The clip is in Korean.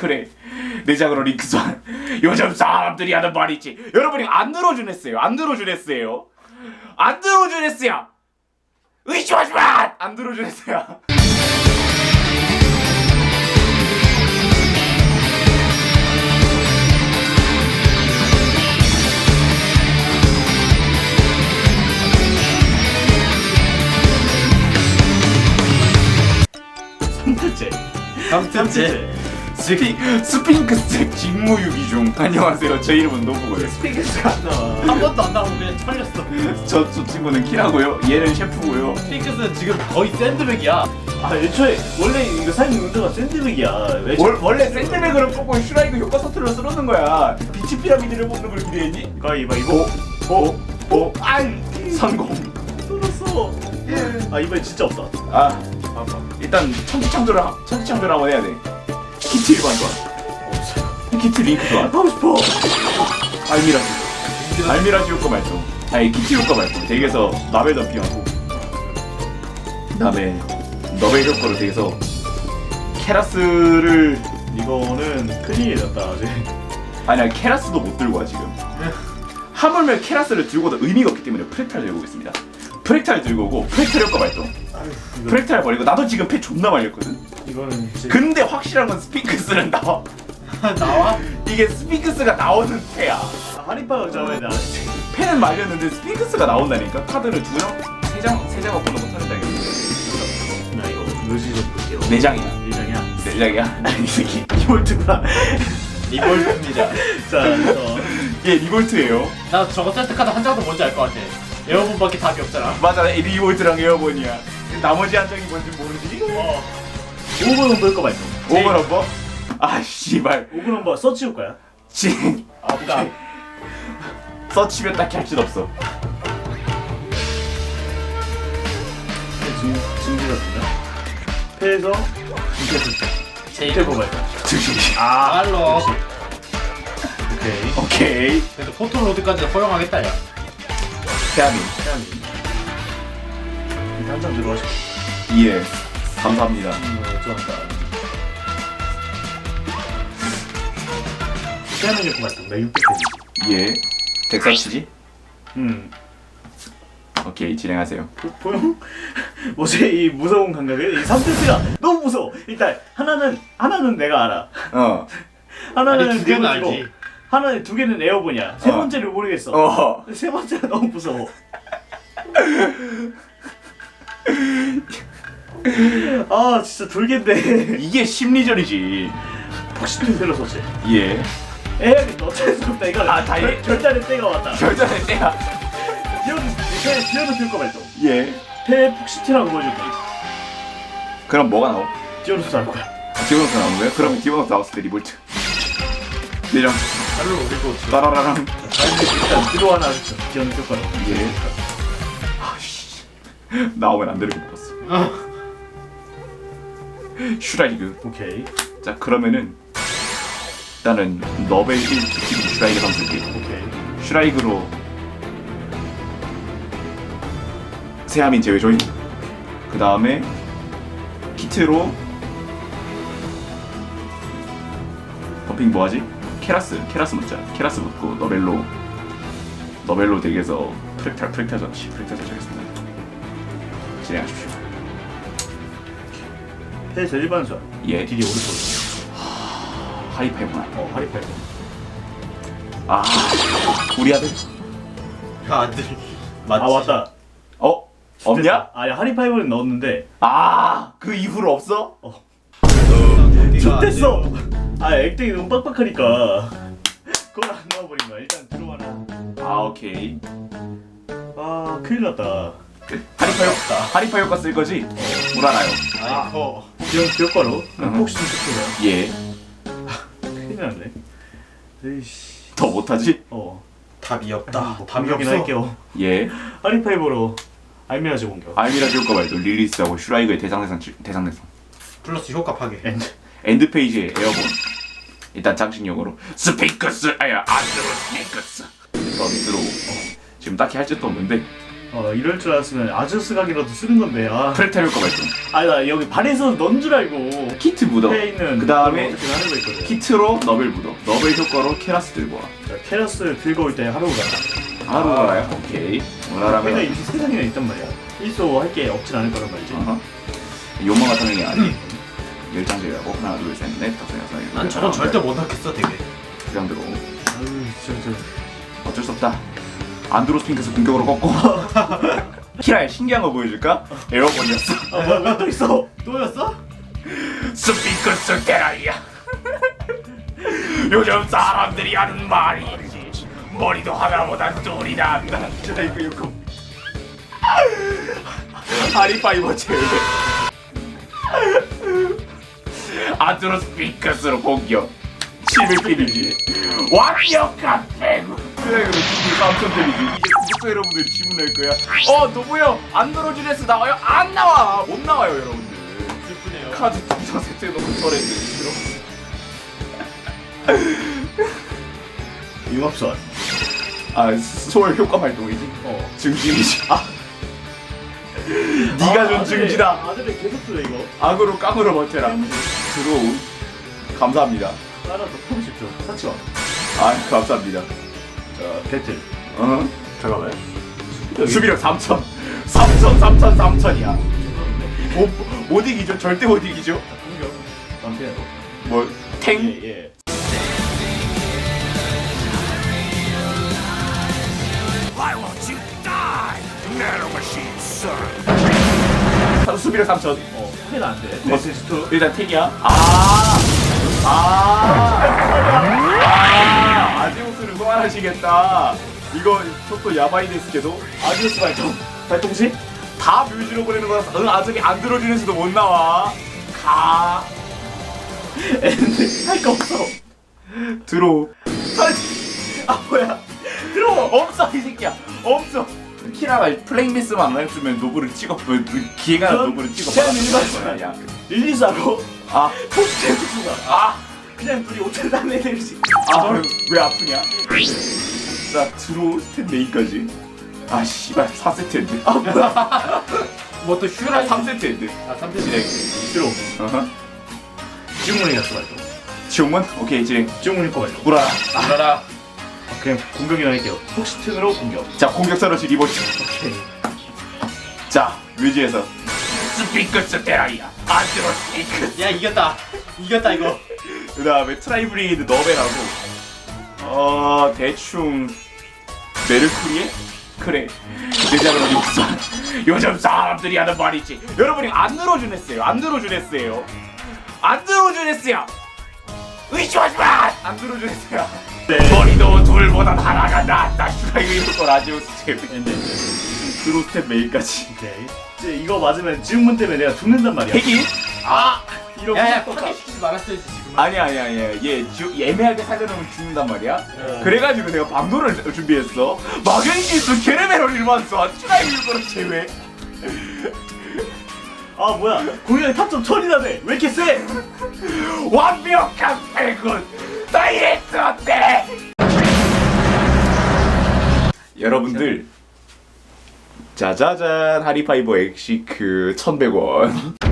그래. 내장으로 링크선. 요즘 사람들이 하는 말이지. 여러분이 안 들어준 했어요. 안 들어준 했어요. 안 들어준 했어요. 의심하지 마안 들어준 했어요. 삼트째. 삼트째. 스핑, 스핑크스 직무유기 중 안녕하세요 제 이름은 노부고요 스피크스가 안 나와. 한 번도 안 나오고 그냥 털렸어. 저, 저 친구는 키라고요 얘는 셰프고요 핑크스는 지금 거의 샌드백이야. 아 애초에 원래 이거 사진 문제가 샌드백이야. 왜 월, 원래 샌드백을 뽑고 슈라이그 효과 서툴러 쓰러는 거야 비치 피라미드를 뽑는 걸 기대했니? 가위바위보. 오, 오, 아이 성공 뚫었어. 아 이번엔 진짜 없다. 아 일단 천지창조를 하- 천지창조를 한번 해야 돼 키트 일반 좋아 키트 링크 좋아 하고 싶어. 알미라지. 알미라지 효과 발동. 아니 키트 효과 발동. 덱에서 나벨 덤핑하고. 그다음에 너벨 효과로 덱에서 케라스를 이거는 큰일이 났다 아직. 아니야 케라스도 못 들고 와 지금. 하물며 케라스를 들고 도 의미가 없기 때문에 프렉탈 들고 오겠습니다. 프렉탈 들고 오고 프렉탈 효과 발동 프렉탈 버리고 나도 지금 패 존나 말렸거든 이거는 이제 근데 확실한 건 스핑크스는 나와 나와? 이게 스핑크스가 나오는 패야 아, 하리파가 잡아야 돼. 패는 말렸는데 스핑크스가 나온다니까 카드를 두 장, 세 장, 세 장을 보는 못하는 장이야 나 이거 좀 볼게요. 네 장이야 네 장이야. 네 장이야 이 새끼 이볼트구나. 리볼트입니다. 자, 어. 얘 리볼트예요 나 저거 세트 카드 한 장도 뭔지 알 것 같아. 에어본밖에 답이 없잖아. 맞아 이 리볼트랑 에어본이야 나머지 한 장이 뭔지 모르지? 어. 5번 넘볼 거 말고. 오버 넘버? 아 씨발 5번 넘버 서치 효과야. 진 아프다. 서치면 딱히 할 짓 없어 지금 증기 같은데. 패에서 제일 패 뽑아야 돼. 아 알로. 오케이. 오케이 그래도 포토 로드까지 허용하겠다 야. 태아민 태양이. 한장 들어가시고. 예 감사합니다 음, 좋아한다. 태양이 효과 말고 나 600개. 예 덱사치지? 음. 오케이 진행하세요 보- 보용? 뭐지 이 무서운 감각이 이 삼트스가 너무 무서워. 일단 하나는 하나는 내가 알아. 어 하나는 아니, 두 개는 알지. 하나는 두 개는 에어본이야. 세 어. 번째를 모르겠어. 어. 세 번째가 너무 무서워. 아 진짜 돌겠네. 이게 심리전이지 폭신을 들었었지. 예 에어겠다 어쩔 수 없다 이거. 아, 결- 결단의 때가 왔다. 결전의 때야 패 디어도 들거 말도. 예패 폭시티라고 보여줄 거야. 그럼 뭐가 나오? 디어도 할 거야. 디오노스 나오는 거야? 그럼 디오노스 나왔을 때 리볼트 내장 알로 그리고 따라라랑 일단 들어 하나 하죠. 디어는 효과로. 예 아씨 나오면 안 되는 거 봤어 어. 슈라이그 오케이. 자 그러면은 일단은 너벨 1 특히 슈라이그 담을게 오케이. 슈라이그로 세하민 제외 조인 그 다음에 키트로 버핑 뭐하지? 케라스 케라스 먹자 케라스 먹고 너벨로 너벨로 덱에서 프렉탈 프렉탈 전시 프렉탈 전시하겠습니다 진행하십시오 패 제일 반수. 예 딜이 오른쪽. 하이파이브만 어 하리파이. 아 우리 아들 아들. 맞지. 아 왔다. 어? 없냐? 아니 하리파이브는 넣었는데 아 그 이후로 없어? 좋댔어. 아 액ting이 너무 빡빡하니까 그걸 안 넣어버린 거야. 일단 들어와라. 아 오케이 아 큰일 났다. 하리파 효과 하리파 효과 쓸 거지? 우라나요 아이고. 기억 기억바로 음. 폭신 스킬이야. 예. 큰일 났네. 에이씨. 더 못하지? 어. 답이 없다. 뭐 답이 없어. 할게요. 예. 하리파이브로 알미라지 공격. 알미라지 효과 말도 릴리스하고 슈라이그의 대상 대상 칠- 대상 대상. 플러스 효과 파괴. 엔드. 엔드 페이지에 에어본. 일단 장식용으로 스핑크스 아야 안드로 스핑크스. 더 밑으로 지금 딱히 할 짓도 없는데 어 이럴 줄 알았으면 아저스 각이라도 쓰는 건데 아. 프레텔 효과 발동 아니 나 여기 발에서 넣은 줄 알고. 키트 묻어. 옆에 있는 그 다음에 어떻게 하는 거 있거든. 키트로 너벨 묻어. 너벨 효과로 케라스 들고 와. 자, 캐러스 들고 올 때 하루가. 하루 가요? 오케이. 원하라면 이 세상에 있단 말이야. 일소 할 게 없진 않을 거란 말이지. 요망 같은 게 아니 열장제라고 하나 둘셋넷 다섯 여섯 일곱 난 저건 절대 못 넣겠어 되게. 그 정도로. 아유 진짜 진짜. 어쩔 수 없다 안드로스핑크스 공격으로 꺾고. 키라의 신기한 거 보여줄까? 에어건이었어. 아 뭐야 왜또 있어? 또였어? 스핑크스 테라이야 요즘 사람들이 하는 말이지 머리도 하나보다 둘이 난다. 진짜 이거 이거. 하리파이버 제외. 안드로스핑크스로 공격 700필이지. 완벽한 패구 그래 그래. 지금 깜짝 때리지. 이제 구독자 여러분들 질문 낼 거야. 어 누구요? 안드로즈레스 나와요? 안 나와. 못 나와요 여러분들. 슬프네요. 카드 두장 세트해놓고 털했는데 융합선 아 소울 효과 발동이지? 어. 증진이지. 아. 네가 준 증지다. 아들이 계속 들어 이거. 악으로 깡으로 버텨라. 들어옴 감사합니다 하나 더품 싶죠 사치원 아 감사합니다. 자 배틀. 어? 잠깐만. 수비력 3천. 3천 3천 3천이야. 못, 못 이기죠? 절대 못 이기죠? 공격 남편으로 뭐탱? 예 예. 수비력 3천. 어 패는 안돼 뭐? 메시지 투 일단 탱이야. 아 아, 아, 아지우스를 소환하시겠다. 이거 속도 야바이 데스케도 아디오스 발동. 발동시? 다 뮤즈로 보내는 거라서 응 아직이 안 들어주는 수도 못 나와. 가. 엔드. 할거 없어. 들어. 아 뭐야? 들어. 없어 이 새끼야. 없어. 키라가 플레잉 미스만 안 해주면 노브를 찍어. 그 기회가 전 노브를 찍어. 제가 거야, 야. 릴리스하고 아, 투가 아, 그냥 둘이 담에 내리지 아, 왜 아프냐? 자, 드로우 스탠 메인까지. 아, 씨발, 4세트인데. 아, 뭐야. 뭐또 슈라 3세트인데. 아 3대 진행. 들어 어허. 지웅문이 같은 발동 지옥문? 오케이, 진행. 지웅문이 거 발동 물어라. 알아라 아, 그냥 공격이나 할게요 폭시튼으로 공격 자, 공격사로시 리버치. 오케이 자, 뮤지에서. 스피커스 테라이야. 안드로 스피커스. 야 이겼다 이겼다 이거 그 다음에 트라이브리드 너베라고. 어, 대충. 메르쿠리에? 그래. 대장으로 육선. 요즘 사람들이 하는 말이지. 여러분이 안 늘어준 했어요. 안 늘어준 했어요. 안 늘어준 했어요. 의심하지 마! 안 늘어준 했어요. 네 머리도 둘보다 하나가 낫다. 슈가 이거. 엔드 엔드 드로스텝 메일까지. 오케 이 이제 이거 맞으면 지웅문 때문에 내가 죽는단 말이야 핵이? 아 이런 야야 거 파괴시키지 말았어야지 지금 아니야 아니야 아니야. 얘 주, 애매하게 살려놓으면 죽는단 말이야. 어. 그래가지고 내가 방도를 준비했어. 막연시스 게르메로를 일반서 트라이 일보로 제외. 아 뭐야 공연의 타점 천이라네 왜 이렇게 세? 완벽한 패군 다이렉트 어때? 여러분들 짜자잔 하리파이버 엑시크 1100원